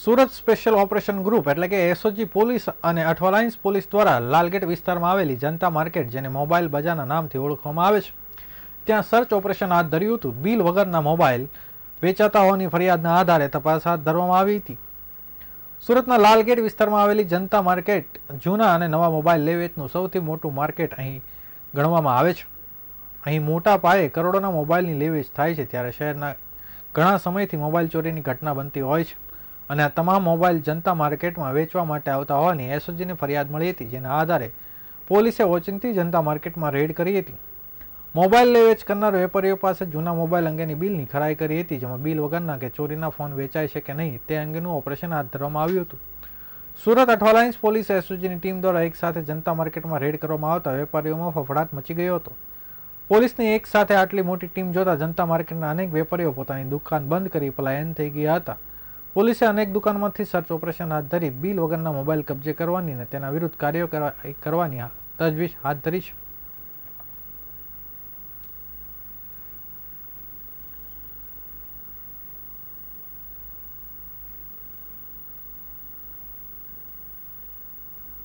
Surat special operation group એટલે કે SOG police અને અઠવાલાઇન્સ પોલીસ દ્વારા લાલગેટ વિસ્તારમાં આવેલી જનતા માર્કેટ, જેને મોબાઈલ બજારના નામથી ઓળખવામાં આવે છે. ત્યાં સર્ચ ઓપરેશન હાથ ધર્યું હતું. બિલ વગરના મોબાઈલ વેચાતા હોવાની ફરિયાદના આધારે તપાસ હાથ ધરવામાં આવી હતી. સુરતના લાલગેટ વિસ્તારમાં આવેલી જનતા માર્કેટ જૂના અને નવા મોબાઈલ લે વેચનું સૌથી મોટું માર્કેટ અહીં ગણવામાં આવે છે. અહીં મોટા પાયે કરોડોના મોબાઈલની લે વેચ થાય છે, ત્યારે શહેરના ઘણા સમયથી મોબાઈલ ચોરીની ઘટના બનતી હોય છે. અને આ તમામ મોબાઈલ જનતા માર્કેટમાં વેચવા માટે આવતા હોવાની એસઓજીને ફરિયાદ મળી હતી, જેના આધારે પોલીસે ઓચિંતી જનતા માર્કેટમાં રેડ કરી હતી. મોબાઈલ લે વેચ કરનાર વેપારીઓ પાસે જૂના મોબાઈલ અંગેની બિલની ખરાઈ કરી હતી, જેમાં બિલ વગરના કે ચોરીના ફોન વેચાય છે કે નહીં, તે અંગેનું ઓપરેશન હાથ ધરવામાં આવ્યું હતું. સુરત અઠવાલાઇન્સ પોલીસ એસઓજીની ટીમ દ્વારા એકસાથે જનતા માર્કેટમાં રેડ કરવામાં આવતા વેપારીઓમાં ફફડાટ મચી ગયો હતો. પોલીસની એક સાથે આટલી મોટી ટીમ જોતા જનતા માર્કેટના અનેક વેપારીઓ પોતાની દુકાન બંધ કરી પલાયન થઈ ગયા હતા. પોલીસે અનેક દુકાનમાંથી સર્ચ ઓપરેશન હાથ ધરી, બિલ વગરના મોબાઈલ કબજે કરવાની અને તેના વિરુદ્ધ કાર્યો કરવા- કરવાની તજવીજ હાથ ધરી છે.